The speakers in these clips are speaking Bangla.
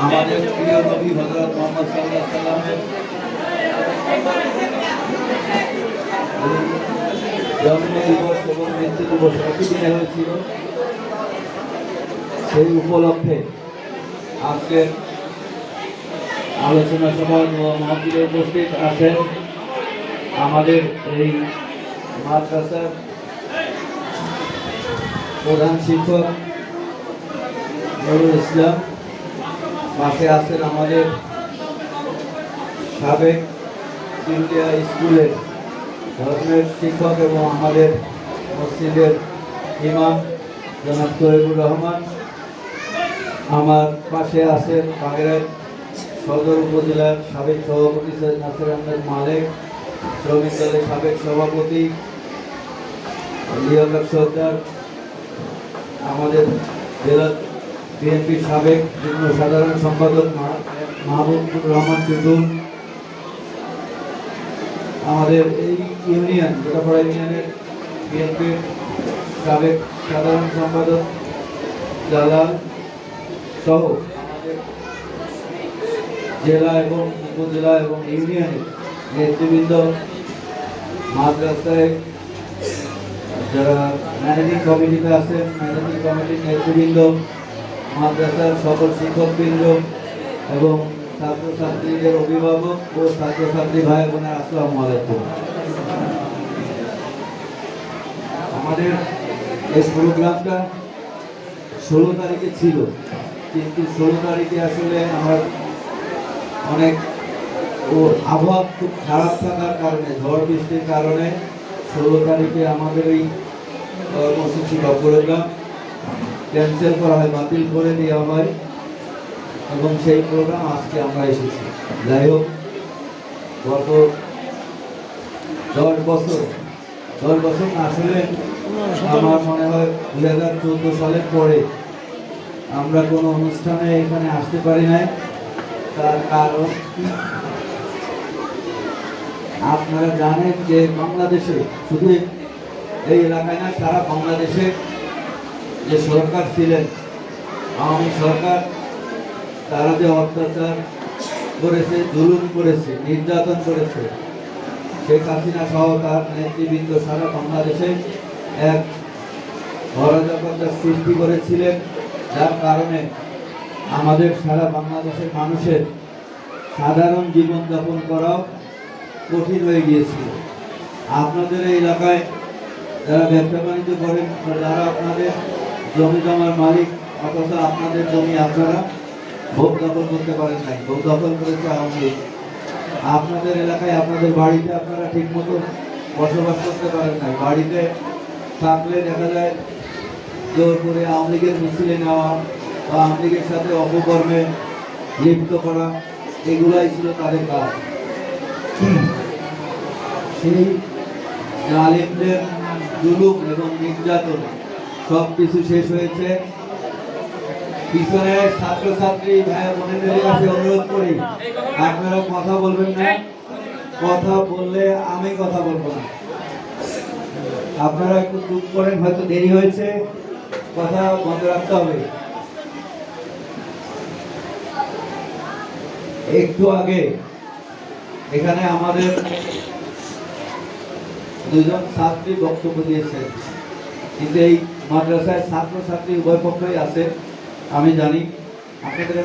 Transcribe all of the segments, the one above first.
আমাদের প্রিয় নবী হজরত মোহাম্মদ সাল্লাহ হয়েছিল। সেই উপলক্ষে আজকের আলোচনা সভায় মহাবীরে উপস্থিত আছেন আমাদের এই মাদ্রাসার প্রধান শিক্ষক নুরুল ইসলাম। পাশে আছেন আমাদের সাবেক ইন্ডিয়া স্কুলের ধর্মের শিক্ষক এবং আমাদের মসজিদের ইমাম জনাব তৈবুর রহমান। আমার পাশে আছেন বাগেরহাট সদর উপজেলার সাবেক সভাপতি সৈয়দ নাসির আহমেদ মালেক, শ্রমিক দলের সাবেক সভাপতি লিয়াকত সর্দার আমাদের জেলা বিএনপির সাবেক যুগ্ম সাধারণ সম্পাদক মাহবুবুর রহমান টুটুল আমাদের এই ইউনিয়ন, গোটাপাড়া ইউনিয়নের বিএনপির সাবেক সাধারণ সম্পাদক জালাল সহ আমাদের জেলা এবং উপজেলা এবং ইউনিয়নের নেতৃবৃন্দ মাদ্রাসায় যারা ম্যানেজিং কমিটিতে আছেন, ম্যানেজিং কমিটির নেতৃবৃন্দ, মাদ্রাসার সকল শিক্ষকবৃন্দ এবং ছাত্রছাত্রীদের অভিভাবক ও ছাত্রছাত্রী ভাই বোনের, আসসালামু আলাইকুম। আমাদের এই প্রোগ্রামটা ষোলো তারিখে ছিল, কিন্তু ষোলো তারিখে আসলে আমার অনেক ও আবহাওয়া খুব খারাপ থাকার কারণে, ঝড় বৃষ্টির কারণে ষোলো তারিখে আমাদের এই কর্মসূচি বা প্রোগ্রাম ক্যান্সেল করা হয়, বাতিল করে দেওয়া হয় এবং সেই প্রোগ্রাম আজকে আমরা এসেছি। যাই হোক, গত দশ বছর দশ বছর আসলে আমার মনে হয় দুই হাজার চোদ্দ সালের পরে আমরা কোনো অনুষ্ঠানে এখানে আসতে পারি নাই। তার কারণ আপনারা জানেন যে বাংলাদেশে শুধু এই এলাকায় না, সারা বাংলাদেশে যে সরকার ছিলেন, আওয়ামী সরকার, তারা যে অত্যাচার করেছে, জুলুম করেছে, নির্যাতন করেছে, শেখ হাসিনা সহ তার নেতৃবৃন্দ সারা বাংলাদেশে এক অরাজকতার সৃষ্টি করেছিলেন। যার কারণে আমাদের সারা বাংলাদেশের মানুষের সাধারণ জীবনযাপন করাও কঠিন হয়ে গিয়েছিল। আপনাদের এই এলাকায় যারা ব্যবসা বাণিজ্য করেন যারা আপনাদের জমি জমার মালিক, অথচ আপনাদের জমি আপনারা ভোগ দখল করতে পারেন নাই, ভোগ দখল করেছে আওয়ামী লীগ। আপনাদের এলাকায় আপনাদের বাড়িতে আপনারা ঠিকমতো বসবাস করতে পারেন নাই। বাড়িতে থাকলে দেখা যায় জোর করে আওয়ামী লীগের মিছিলে নেওয়া বা আওয়ামী লীগের সাথে অপকর্মে লিপ্ত করা, এগুলাই ছিল তাদের কাজ। সেই জালিমদের জুলুম এবং নির্যাতন সব কিছু শেষ হয়েছে। পিছনে ছাত্রছাত্রী ভাই বোনেদের কাছে অনুরোধ করি, আপনারা কথা বলবেন না। কথা বললে আমি কথা বলব না। আপনারা একটু চুপ করেন, হয়তো দেরি হয়েছে। কথা বন্ধ রাখতে হবে। একটু আগে এখানে আমাদের দুজন ছাত্রী বক্তব্য দিয়েছেন। কিন্তু এই মাদ্রাসায় ছাত্র ছাত্রী উভয় পক্ষই আছে, আমি জানি। আপনাদের?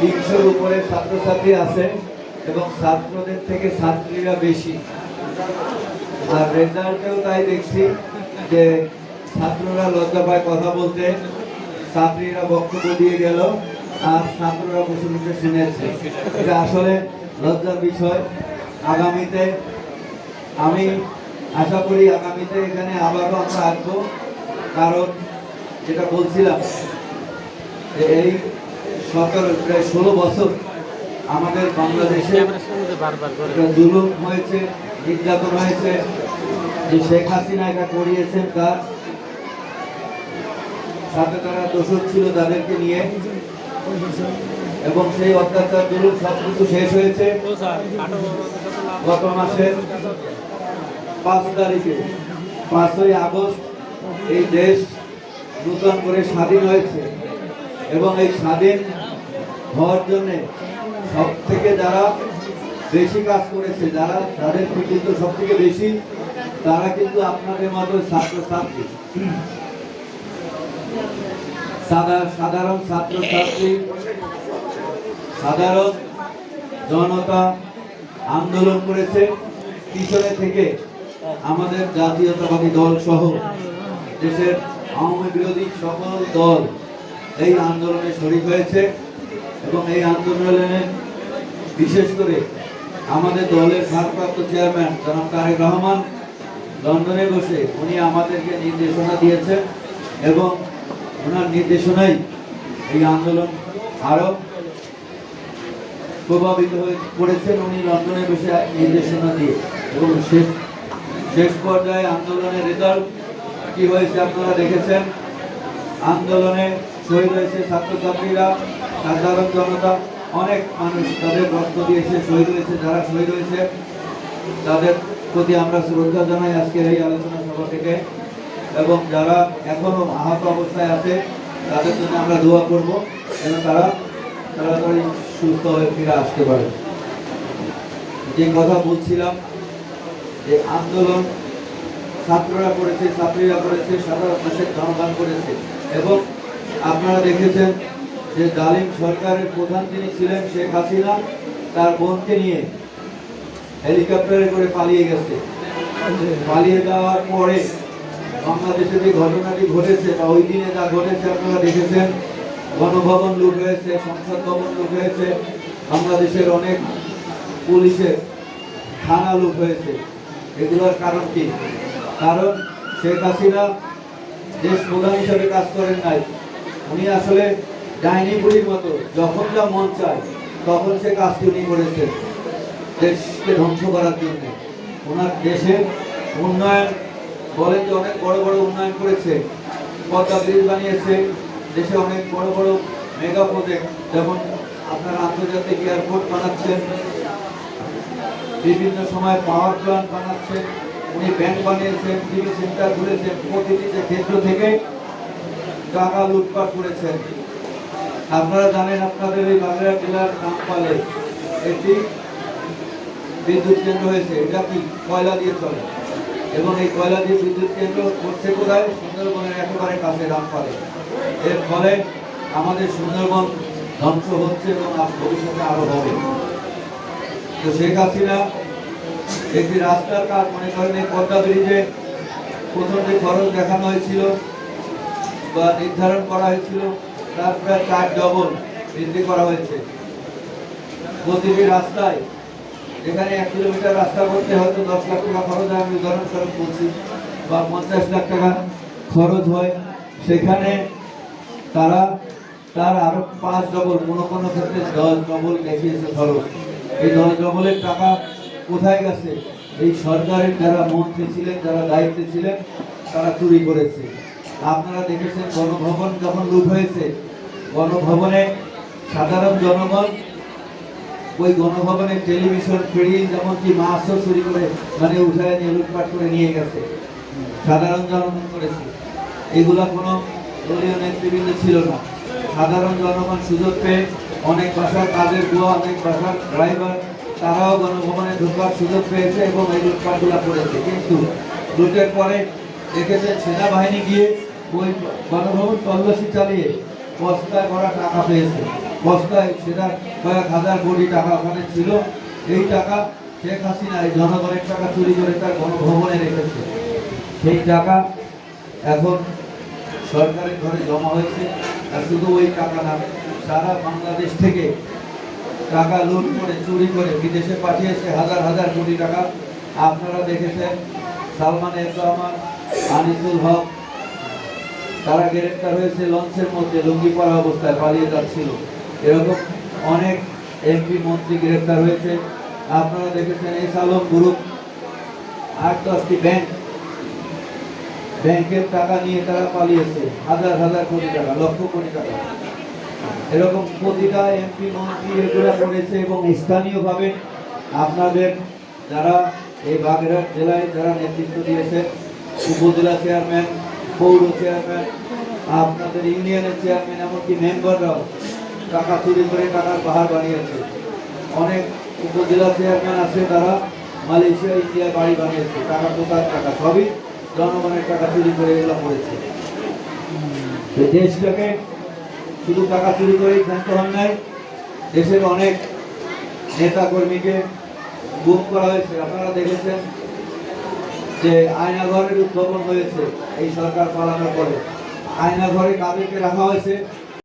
তিনশোর উপরে ছাত্রছাত্রী আছে এবং ছাত্রদের থেকে ছাত্রীরা বেশি। আর রেজাল্টেও তাই দেখছি। যে ছাত্ররা লজ্জা পায় কথা বলতে ছাত্রীরা বক্তব্য দিয়ে গেল আর ছাত্ররা বসে বসে শুনেছে। এটা আসলে লজ্জার বিষয়। আগামীতে আমি আশা করি আগামীতে এখানে আবারও আমরা আসব কারণ যেটা বলছিলাম যে এই সরকার প্রায় ষোলো বছর আমাদের বাংলাদেশে জুলুম হয়েছে নির্যাতন হয়েছে যে শেখ হাসিনা এটা করিয়েছেন তার। সাথে তারা দোষর ছিল তাদেরকে নিয়ে। এবং সেই অত্যাচার, জুলুম সব কিছু শেষ হয়েছে। গত মাসের পাঁচ তারিখে, পাঁচই আগস্ট এই দেশ নূতন করে স্বাধীন হয়েছে। এবং এই স্বাধীন হওয়ার জন্য সব থেকে যারা বেশি কাজ করেছে, যারা তাদের কৃতিত্ব সব থেকে বেশি তারা কিন্তু আপনাদের মতো ছাত্রছাত্রী। সাধারণ ছাত্রছাত্রী, সাধারণ জনতা আন্দোলন করেছে। পিছনে থেকে আমাদের জাতীয়তাবাদী দল সহ দেশের আওয়ামী বিরোধী সকল দল এই আন্দোলনে শরিক হয়েছে এবং এই আন্দোলনে বিশেষ করে আমাদের দলের ভারপ্রাপ্ত চেয়ারম্যান জনাব তারেক রহমান লন্ডনে বসে উনি আমাদেরকে নির্দেশনা দিয়েছেন এবং ওনার নির্দেশনায় এই আন্দোলন আরও প্রভাবিত হয়ে পড়েছেন। উনি লন্ডনে বসে নির্দেশনা দিয়ে এবং শেষ শেষ পর্যায়ে আন্দোলনের রেজাল্ট কি হয়েছে আপনারা দেখেছেন? আন্দোলনে শহীদ হয়েছে ছাত্রছাত্রীরা, সাধারণ জনতা, অনেক মানুষ তাদের রক্ত দিয়েছে, শহীদ হয়েছে, যারা শহীদ হয়েছে, তাদের প্রতি আমরা শ্রদ্ধা জানাই আজকের এই আলোচনা সভা থেকে। এবং যারা এখনও আহত অবস্থায় আছে, তাদের জন্য আমরা দোয়া করব যেন তারা তাড়াতাড়ি সুস্থ হয়ে ফিরে আসতে পারে। যে কথা বলছিলাম, যে আন্দোলন ছাত্ররা করেছে, ছাত্রীরা করেছে, সাধারণ দেশের জনগণ করেছে। এবং আপনারা দেখেছেন যে জালিম সরকারের প্রধান যিনি ছিলেন শেখ হাসিনা, তার বোনকে নিয়ে হেলিকপ্টারে করে পালিয়ে গেছে। পালিয়ে যাওয়ার পরে বাংলাদেশে যে ঘটনাটি ঘটেছে বা ওই দিনে যা ঘটেছে আপনারা দেখেছেন, গণভবন লুট হয়েছে, সংসদ ভবন লুট হয়েছে, বাংলাদেশের অনেক পুলিশের থানা লুট হয়েছে। এগুলোর কারণ কি? কারণ শেখ হাসিনা দেশ প্রধান হিসেবে কাজ করেন নাই, উনি আসলে ডাইনি বুড়ির মতো, যখন যা মন চায়, তখন সে কাজটি উনি করেছেন। দেশকে ধ্বংস করার জন্য। ওনার দেশের উন্নয়ন, বলেন যে অনেক বড় বড় উন্নয়ন করেছে, পদ্মা ব্রিজ বানিয়েছে, দেশে অনেক বড় বড় মেগা প্রজেক্ট যেমন আপনারা আন্তর্জাতিক এয়ারপোর্ট বানাচ্ছেন, বিভিন্ন সময় পাওয়ার প্ল্যান্ট বানাচ্ছেন, উনি ব্যাংক বানিয়েছেন টিভি সেন্টার খুলেছেন, প্রতিটি ক্ষেত্র থেকে টাকা লুটপাট করেছেন। আপনারা জানেন আপনাদের এই বাংলা জেলার নামপালে একটি বিদ্যুৎ কেন্দ্র হয়েছে, এটা কি কয়লা দিয়ে চলে? এবং এই কয়লা দিয়ে বিদ্যুৎ কেন্দ্র করছে কোথায়? সুন্দরবনের একেবারে কাছে রামপালে। এর ফলে আমাদের সুন্দরবন ধ্বংস হচ্ছে এবং ভবিষ্যতে আরও হবে। তো শেখ হাসিনা একটি রাস্তার কাজ মনে করেন, এই পদ্মা ব্রিজে প্রথম যে খরচ দেখানো হয়েছিল বা নির্ধারণ করা হয়েছিল, তার প্রায় চার ডবল বৃদ্ধি করা হয়েছে। প্রতিটি রাস্তায় এখানে এক কিলোমিটার রাস্তা করতে হয়তো দশ লাখ টাকা খরচ হয়, আমি উদাহরণস্বরূপ বলছি, বা পঞ্চাশ লাখ টাকা খরচ হয়। সেখানে তারা, তার আরও পাঁচ ডবল কোনো কোনো ক্ষেত্রে দশ ডবল দেখিয়েছে খরচ। এই দশ ডবলের টাকা কোথায় গেছে? এই সরকারের যারা মন্ত্রী ছিলেন, যারা দায়িত্বে ছিলেন, তারা চুরি করেছে। আপনারা দেখেছেন গণভবন যখন লুট হয়েছে, গণভবনে সাধারণ জনগণ ওই গণভবনের টেলিভিশন ফিরিয়ে যেমন কি মাছও চুরি করে মানে উঠায় নিয়ে, লুটপাট করে নিয়ে গেছে। সাধারণ জনগণ করেছে। এগুলা কোনো দলীয় নেতৃবৃন্দ ছিল না। সাধারণ জনগণ সুযোগ পেয়ে অনেক বাসার কাজের বুয়া, অনেক বাসার ড্রাইভার, তারাও গণভবনে ঢোকার সুযোগ পেয়েছে এবং এই লুটপাটগুলা করেছে। কিন্তু লুটের পরে দেখেছেন সেনাবাহিনী গিয়ে ওই গণভবন তল্লাশি চালিয়ে বস্তায় করা টাকা পেয়েছে। বস্তায় সেটা কয়েক হাজার কোটি টাকা ওখানে ছিল। এই টাকা শেখ হাসিনা এই জনগণের টাকা চুরি করে তার গণভবনে রেখেছে। সেই টাকা এখন সরকারের ঘরে জমা হয়েছে আর শুধু ওই টাকা না, সারা বাংলাদেশ থেকে টাকা লুট করে, চুরি করে বিদেশে পাঠিয়েছে হাজার হাজার কোটি টাকা। আপনারা দেখেছেন সালমান এফ রহমান, আনিসুল হক, তারা গ্রেপ্তার হয়েছে লঞ্চের মধ্যে লুঙ্গি পরা অবস্থায় পালিয়ে যাচ্ছিল। এরকম অনেক এমপি মন্ত্রী গ্রেপ্তার হয়েছে। আপনারা দেখেছেন এই সালম গ্রুপ আট দশটি ব্যাংক ব্যাংকের টাকা নিয়ে তারা পালিয়েছে। হাজার হাজার কোটি টাকা, লক্ষ কোটি টাকা। এরকম প্রতিটা এমপি মন্ত্রী এগুলো করেছে এবং স্থানীয়ভাবে আপনাদের যারা এই বাগেরহাট জেলায় যারা নেতৃত্ব দিয়েছে উপজেলা চেয়ারম্যান পৌর চেয়ারম্যান আপনাদের ইউনিয়নের চেয়ারম্যান এমনকি মেম্বাররাও টাকা চুরি করে টাকার পাহাড় বানিয়েছে। অনেক উপজেলা চেয়ারম্যান আছে তারা, মালয়েশিয়া, ইন্ডিয়ায় বাড়ি বানিয়েছে। টাকা কোথার টাকা সবই জনগণের টাকা চুরি করে এগুলো করেছে। দেশটাকে শুধু টাকা চুরি করেই ক্ষান্ত হন নাই, দেশের অনেক নেতা কর্মীকে গুম করা হয়েছে। আপনারা দেখেছেন যে আয়নাঘরের উদ্ভাবন হয়েছে এই সরকার পালানোর পরে। আয়নাঘরে কাদেরকে রাখা হয়েছে?